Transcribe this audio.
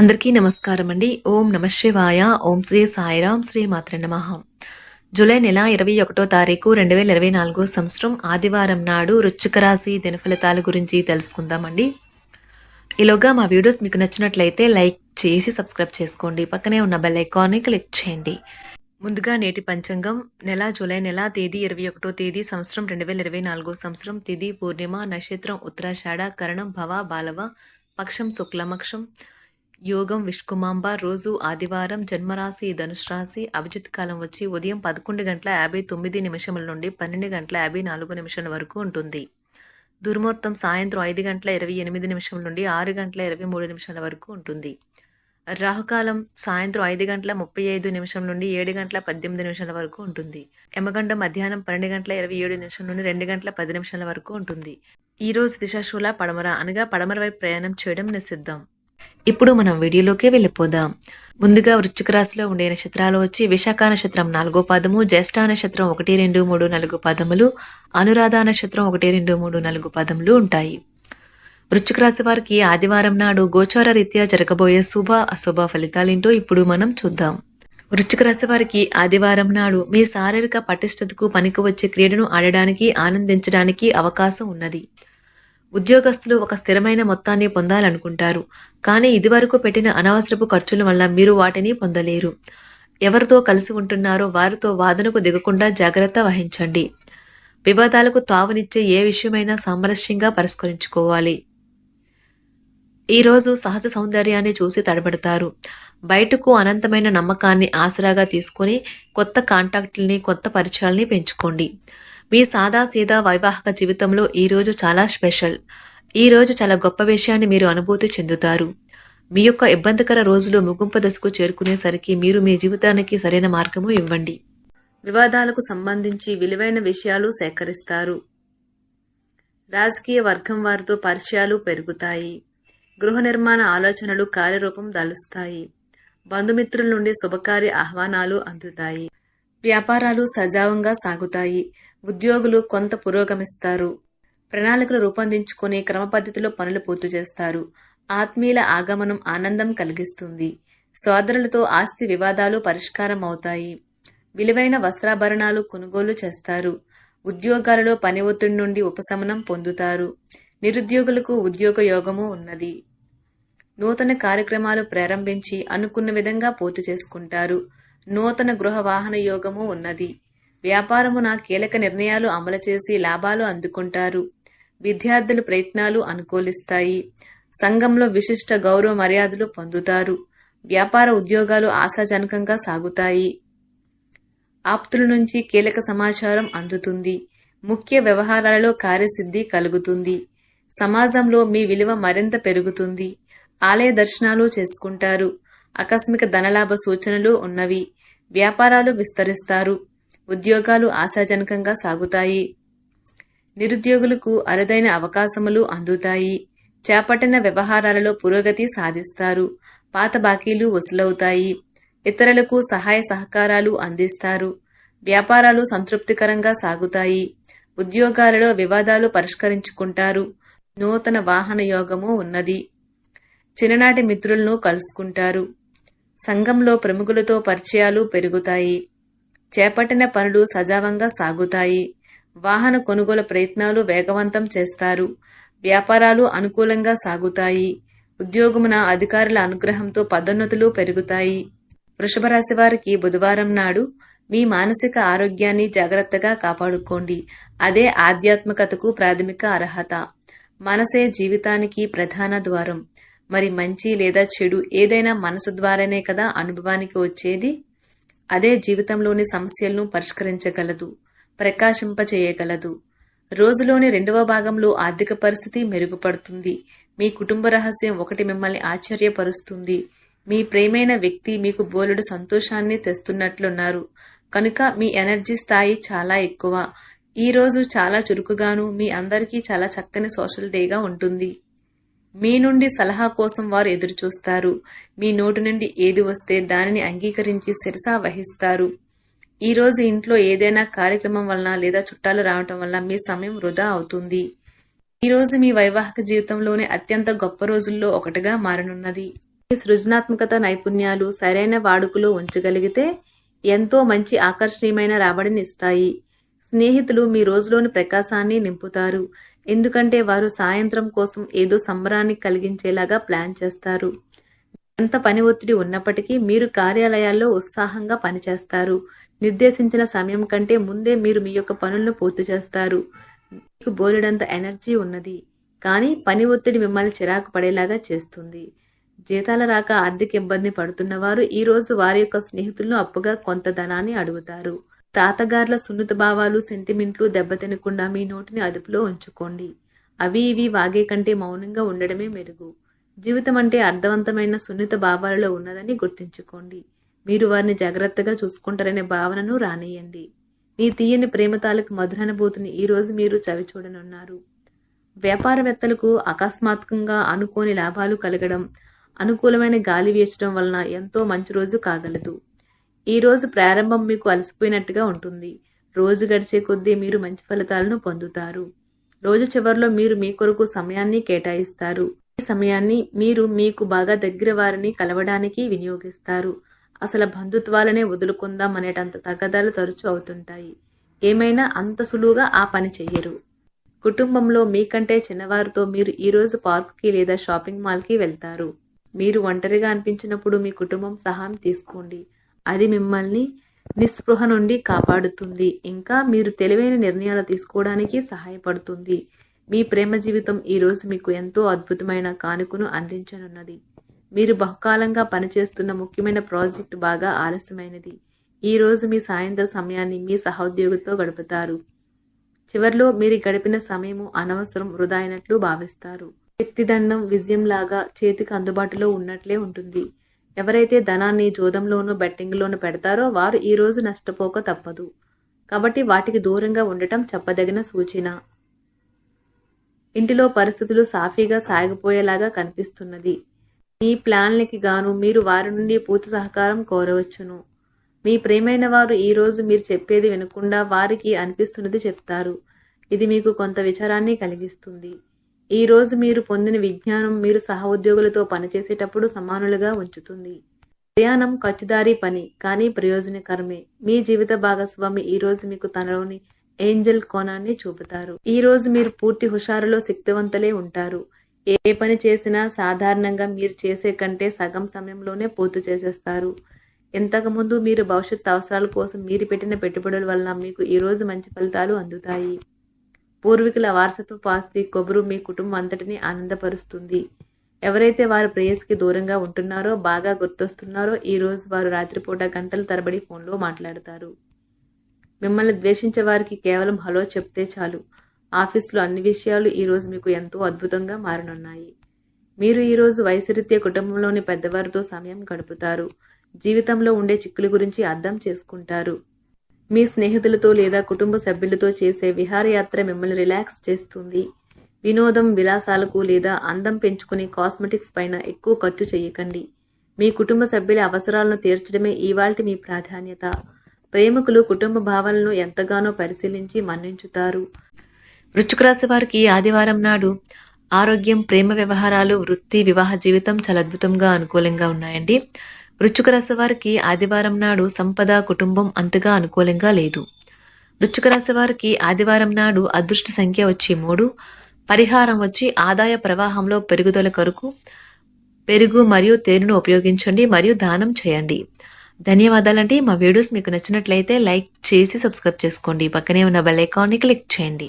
అందరికీ నమస్కారం అండి. ఓం నమ శివాయ. ఓం శ్రీ సాయిరాం శ్రీ మాత్ర నమ. జూలై నెల ఇరవై ఒకటో తారీఖు రెండు వేల ఇరవై నాలుగో సంవత్సరం ఆదివారం నాడు రుచిక రాశి దినఫలితాల గురించి తెలుసుకుందామండి. ఈలోగా మా వీడియోస్ మీకు నచ్చినట్లయితే లైక్ చేసి సబ్స్క్రైబ్ చేసుకోండి. పక్కనే ఉన్న బెల్ ఐకాన్ని క్లిక్ చేయండి. ముందుగా నేటి పంచాంగం. నెల జూలై నెల తేదీ ఇరవై ఒకటో తేదీ సంవత్సరం రెండు వేల ఇరవై నాలుగో సంవత్సరం. తిథి పూర్ణిమ నక్షత్రం ఉత్తరాషాఢ కరణం భవ బాలవ పక్షం శుక్లమక్షం. యోగం విష్కుమాంబ రోజు ఆదివారం జన్మరాశి ధనుష్రాశి అభిజిత్ కాలం వచ్చి ఉదయం పదకొండు గంటల యాభై తొమ్మిది నిమిషముల నుండి పన్నెండు గంటల యాభై నాలుగు నిమిషాల వరకు ఉంటుంది. దుర్ముహూర్తం సాయంత్రం ఐదు గంటల ఇరవై ఎనిమిది నిమిషం నుండి ఆరు గంటల ఇరవై మూడు నిమిషాల వరకు ఉంటుంది. రాహుకాలం సాయంత్రం ఐదు గంటల ముప్పై ఐదు నిమిషం నుండి ఏడు గంటల పద్దెనిమిది నిమిషాల వరకు ఉంటుంది. యమగండ మధ్యాహ్నం పన్నెండు గంటల ఇరవై ఏడు నిమిషం నుండి రెండు గంటల పది నిమిషాల వరకు ఉంటుంది. ఈ రోజు దిశాశూల పడమర అనగా పడమర వైపు ప్రయాణం చేయడం నిషిద్ధం. ఇప్పుడు మనం వీడియోలోకి వెళ్ళిపోదాం. ముందుగా వృశ్చిక రాశిలో ఉండే నక్షత్రాలు వచ్చి విశాఖ నక్షత్రం నాలుగో పాదము జ్యేష్ఠ నక్షత్రం ఒకటి రెండు మూడు నాలుగు పదములు అనురాధ నక్షత్రం ఒకటి రెండు మూడు నాలుగు పదములు ఉంటాయి. వృశ్చిక రాశి వారికి ఆదివారం నాడు గోచార రీత్యా జరగబోయే శుభ అశుభ ఫలితాలేంటో ఇప్పుడు మనం చూద్దాం. వృశ్చిక రాశి వారికి ఆదివారం నాడు మీ శారీరక పటిష్టతకు పనికి వచ్చే క్రీడను ఆడడానికి ఆనందించడానికి అవకాశం ఉన్నది. ఉద్యోగస్తులు ఒక స్థిరమైన మొత్తాన్ని పొందాలనుకుంటారు. కానీ ఇదివరకు పెట్టిన అనవసరపు ఖర్చుల వల్ల మీరు వాటిని పొందలేరు. ఎవరితో కలిసి ఉంటున్నారో వారితో వాదనకు దిగకుండా జాగ్రత్త వహించండి. వివాదాలకు తావునిచ్చే ఏ విషయమైనా సామరస్యంగా పరిష్కరించుకోవాలి. ఈరోజు సహజ సౌందర్యాన్ని చూసి తడబడతారు. బయటకు అనంతమైన నమ్మకాన్ని ఆసరాగా తీసుకొని కొత్త కాంటాక్ట్లని కొత్త పరిచయాల్ని పెంచుకోండి. మీ సాదా సీదా వైవాహిక జీవితంలో ఈరోజు చాలా స్పెషల్. ఈరోజు చాలా గొప్ప విషయాన్ని మీరు అనుభూతి చెందుతారు. మీ యొక్క ఇబ్బందికర రోజులు ముగింపు దశకు చేరుకునేసరికి మీరు మీ జీవితానికి సరైన మార్గము ఇవ్వండి. వివాదాలకు సంబంధించి విలువైన విషయాలు సేకరిస్తారు. రాజకీయ వర్గం వారితో పరిచయాలు పెరుగుతాయి. గృహ నిర్మాణ ఆలోచనలు కార్యరూపం దాలుస్తాయి. బంధుమిత్రుల నుండి శుభకార్య ఆహ్వానాలు అందుతాయి. వ్యాపారాలు సజావంగా సాగుతాయి. ఉద్యోగులు కొంత పురోగమిస్తారు. ప్రణాళికలు రూపొందించుకుని క్రమ పద్ధతిలో పనులు పూర్తి చేస్తారు. ఆత్మీయుల ఆగమనం ఆనందం కలిగిస్తుంది. సోదరులతో ఆస్తి వివాదాలు పరిష్కారం అవుతాయి విలువైన వస్త్రాభరణాలు కొనుగోలు చేస్తారు. ఉద్యోగాలలో పని ఒత్తిడి నుండి ఉపశమనం పొందుతారు. నిరుద్యోగులకు ఉద్యోగ యోగము ఉన్నది. నూతన కార్యక్రమాలు ప్రారంభించి అనుకున్న విధంగా పూర్తి చేసుకుంటారు. నూతన గృహ వాహన యోగము ఉన్నది. వ్యాపారమున కీలక నిర్ణయాలు అమలు చేసి లాభాలు అందుకుంటారు. విద్యార్థుల ప్రయత్నాలు అనుకూలిస్తాయి. సంఘంలో విశిష్ట గౌరవ మర్యాదలు పొందుతారు. వ్యాపార ఉద్యోగాలు ఆశాజనకంగా సాగుతాయి. ఆప్తుల నుంచి కీలక సమాచారం అందుతుంది. ముఖ్య వ్యవహారాలలో కార్యసిద్ధి కలుగుతుంది. సమాజంలో మీ విలువ మరింత పెరుగుతుంది. ఆలయ దర్శనాలు చేసుకుంటారు. ఆకస్మిక ధనలాభ సూచనలు ఉన్నవి. వ్యాపారాలు విస్తరిస్తారు. ఉద్యోగాలు ఆశాజనకంగా సాగుతాయి. నిరుద్యోగులకు అరుదైన అవకాశములు అందుతాయి. చేపట్టిన వ్యవహారాలలో పురోగతి సాధిస్తారు. పాత బాకీలు వసూలవుతాయి. ఇతరులకు సహాయ సహకారాలు అందిస్తారు. వ్యాపారాలు సంతృప్తికరంగా సాగుతాయి. ఉద్యోగాలలో వివాదాలు పరిష్కరించుకుంటారు. నూతన వాహన యోగము ఉన్నది. చిన్ననాటి మిత్రులను కలుసుకుంటారు. సంఘంలో ప్రముఖులతో పరిచయాలు పెరుగుతాయి. చేపట్టిన పనులు సజావంగా సాగుతాయి. వాహన కొనుగోలు ప్రయత్నాలు వేగవంతం చేస్తారు. వ్యాపారాలు అనుకూలంగా సాగుతాయి. ఉద్యోగమున అధికారుల అనుగ్రహంతో పదోన్నతులు పెరుగుతాయి. వృషభ రాశి వారికి బుధవారం నాడు మీ మానసిక ఆరోగ్యాన్ని జాగ్రత్తగా కాపాడుకోండి. అదే ఆధ్యాత్మికతకు ప్రాథమిక అర్హత. మనసే జీవితానికి ప్రధాన ద్వారం. మరి మంచి లేదా చెడు ఏదైనా మనసు ద్వారానే కదా అనుభవానికి వచ్చేది? అదే జీవితంలోని సమస్యలను పరిష్కరించగలదు ప్రకాశింపచేయగలదు. రోజులోని రెండవ భాగంలో ఆర్థిక పరిస్థితి మెరుగుపడుతుంది. మీ కుటుంబ రహస్యం ఒకటి మిమ్మల్ని ఆశ్చర్యపరుస్తుంది. మీ ప్రేమైన వ్యక్తి మీకు బోలెడు సంతోషాన్ని తెస్తున్నట్లున్నారు. కనుక మీ ఎనర్జీ స్థాయి చాలా ఎక్కువ. ఈ రోజు చాలా చురుకుగాను మీ అందరికీ చాలా చక్కని సోషల్ డేగా ఉంటుంది. మీ నుండి సలహా కోసం వారు ఎదురుచూస్తారు. మీ నోటి నుండి ఏది వస్తే దానిని అంగీకరించి శిరసా వహిస్తారు. ఈ రోజు ఇంట్లో ఏదైనా కార్యక్రమం వలన లేదా చుట్టాలు రావటం వల్ల మీ సమయం వృధా అవుతుంది. ఈ రోజు మీ వైవాహిక జీవితంలోనే అత్యంత గొప్ప రోజుల్లో ఒకటిగా మారనున్నది. మీ సృజనాత్మకత నైపుణ్యాలు సరైన వాడుకలో ఉంచగలిగితే ఎంతో మంచి ఆకర్షణీయమైన రాబడిని ఇస్తాయి. స్నేహితులు మీ రోజులోని ప్రకాశాన్ని నింపుతారు. ఎందుకంటే వారు సాయంత్రం కోసం ఏదో సంబరాన్ని కలిగించేలాగా ప్లాన్ చేస్తారు. ఎంత పని ఒత్తిడి ఉన్నప్పటికీ మీరు కార్యాలయాల్లో ఉత్సాహంగా పనిచేస్తారు. నిర్దేశించిన సమయం కంటే ముందే మీరు మీ యొక్క పనులను పూర్తి చేస్తారు. మీకు బోలెడంత ఎనర్జీ ఉన్నది. కానీ పని ఒత్తిడి మిమ్మల్ని చిరాకు పడేలాగా చేస్తుంది. జీతాల రాక ఆర్థిక ఇబ్బంది పడుతున్నవారు ఈ రోజు వారి యొక్క స్నేహితులను అప్పుగా కొంత ధనాన్ని అడుగుతారు. తాతగార్ల సున్నిత భావాలు సెంటిమెంట్లు దెబ్బతినకుండా మీ నోటిని అదుపులో ఉంచుకోండి. అవి ఇవి వాగే కంటే మౌనంగా ఉండడమే మెరుగు. జీవితం అంటే అర్థవంతమైన సున్నిత భావాలలో ఉన్నదని గుర్తుంచుకోండి. మీరు వారిని జాగ్రత్తగా చూసుకుంటారనే భావనను రానియండి మీ తీయని ప్రేమ తాలకు మధురానుభూతిని ఈరోజు మీరు చవిచూడనున్నారు వ్యాపారవేత్తలకు అకస్మాత్తుగా అనుకోని లాభాలు కలగడం అనుకూలమైన గాలి వీచడం వలన ఎంతో మంచి రోజు కాగలదు. ఈ రోజు ప్రారంభం మీకు అలసిపోయినట్టుగా ఉంటుంది. రోజు గడిచే కొద్దీ మీరు మంచి ఫలితాలను పొందుతారు. రోజు చివరిలో మీరు మీ కొరకు సమయాన్ని కేటాయిస్తారు. ఈ సమయాన్ని మీరు మీకు బాగా దగ్గర వారిని కలవడానికి వినియోగిస్తారు. అసలు బంధుత్వాలనే వదులుకుందాం అనేటంత తగ్గదలు తరచూ అవుతుంటాయి. ఏమైనా అంత సులువుగా ఆ పని చెయ్యరు. కుటుంబంలో మీకంటే చిన్నవారితో మీరు ఈరోజు పార్క్కి లేదా షాపింగ్ మాల్కి వెళ్తారు. మీరు ఒంటరిగా అనిపించినప్పుడు మీ కుటుంబం సహాయం తీసుకోండి. అది మిమ్మల్ని నిస్పృహ నుండి కాపాడుతుంది. ఇంకా మీరు తెలివైన నిర్ణయాలు తీసుకోవడానికి సహాయపడుతుంది. మీ ప్రేమ జీవితం ఈ రోజు మీకు ఎంతో అద్భుతమైన కానుకను అందించనున్నది. మీరు బహుకాలంగా పనిచేస్తున్న ముఖ్యమైన ప్రాజెక్ట్ బాగా ఆలస్యమైనది. ఈ రోజు మీ సాయంత్రం సమయాన్ని మీ సహోద్యోగితో గడుపుతారు. చివర్లో మీరు గడిపిన సమయము అనవసరం వృధా అయినట్లు భావిస్తారు. శక్తిదండం విజయంలాగా చేతికి అందుబాటులో ఉన్నట్లే ఉంటుంది. ఎవరైతే ధనాన్ని జోదంలోనూ బెట్టింగ్లోనూ పెడతారో వారు ఈ రోజు నష్టపోక తప్పదు. కాబట్టి వాటికి దూరంగా ఉండటం చెప్పదగిన సూచన. ఇంటిలో పరిస్థితులు సాఫీగా సాగిపోయేలాగా కనిపిస్తున్నది. మీ ప్లాన్లకి గాను మీరు వారి నుండి పూర్తి సహకారం కోరవచ్చును. మీ ప్రేమైన వారు ఈరోజు మీరు చెప్పేది వినకుండా వారికి అనిపిస్తున్నది చెప్తారు. ఇది మీకు కొంత విచారాన్ని కలిగిస్తుంది. ఈ రోజు మీరు పొందిన విజ్ఞానం మీరు సహోద్యోగులతో పనిచేసేటప్పుడు సమానులుగా ఉంచుతుంది. ప్రయాణం ఖర్చుదారీ పని కానీ ప్రయోజనకరమే మీ జీవిత భాగస్వామి ఈ రోజు మీకు తనలోని ఏంజల్ కోణాన్ని చూపుతారు. ఈ రోజు మీరు పూర్తి హుషారులో శక్తివంతులే ఉంటారు. ఏ పని చేసినా సాధారణంగా మీరు చేసే కంటే సగం సమయంలోనే పూర్తి చేసేస్తారు. ఇంతకుముందు మీరు భవిష్యత్ అవసరాల కోసం మీరు పెట్టిన పెట్టుబడుల వలన మీకు ఈ రోజు మంచి ఫలితాలు అందుతాయి. పూర్వీకుల వారసత్వ ఆస్తి కొబ్బరు మీ కుటుంబం అంతటిని ఆనందపరుస్తుంది. ఎవరైతే వారు ప్రేయస్కి దూరంగా ఉంటున్నారో బాగా గుర్తొస్తున్నారో ఈ రోజు వారు రాత్రిపూట గంటల తరబడి ఫోన్లో మాట్లాడతారు. మిమ్మల్ని ద్వేషించే వారికి కేవలం హలో చెప్తే చాలు. ఆఫీసులో అన్ని విషయాలు ఈరోజు మీకు ఎంతో అద్భుతంగా మారనున్నాయి. మీరు ఈరోజు రోజు కుటుంబంలోని పెద్దవారితో సమయం గడుపుతారు. జీవితంలో ఉండే చిక్కుల గురించి అర్థం చేసుకుంటారు. మీ స్నేహితులతో లేదా కుటుంబ సభ్యులతో చేసే విహారయాత్ర మిమ్మల్ని రిలాక్స్ చేస్తుంది. వినోదం విలాసాలకు లేదా అందం పెంచుకునే కాస్మెటిక్స్ పైన ఎక్కువ ఖర్చు చేయకండి. మీ కుటుంబ సభ్యుల అవసరాలను తీర్చడమే ఇవాల్టి మీ ప్రాధాన్యత. ప్రేమికులు కుటుంబ భావాలను ఎంతగానో పరిశీలించి మన్నించుతారు. వృశ్చిక రాశి వారికి ఆదివారం నాడు ఆరోగ్యం ప్రేమ వ్యవహారాలు వృత్తి వివాహ జీవితం చాలా అద్భుతంగా అనుకూలంగా ఉన్నాయండి. వృశ్చిక రాశి వారికి ఆదివారం నాడు సంపద కుటుంబం అంతగా అనుకూలంగా లేదు. వృశ్చిక రాశి వారికి ఆదివారం నాడు అదృష్ట సంఖ్య వచ్చి మూడు పరిహారం వచ్చి ఆదాయ ప్రవాహంలో పెరుగుదల కొరకు పెరుగు మరియు తేనెను ఉపయోగించండి మరియు దానం చేయండి. ధన్యవాదాలండి. మా వీడియోస్ మీకు నచ్చినట్లయితే లైక్ చేసి సబ్స్క్రైబ్ చేసుకోండి. పక్కనే ఉన్న బెల్ ఐకాన్ని క్లిక్ చేయండి.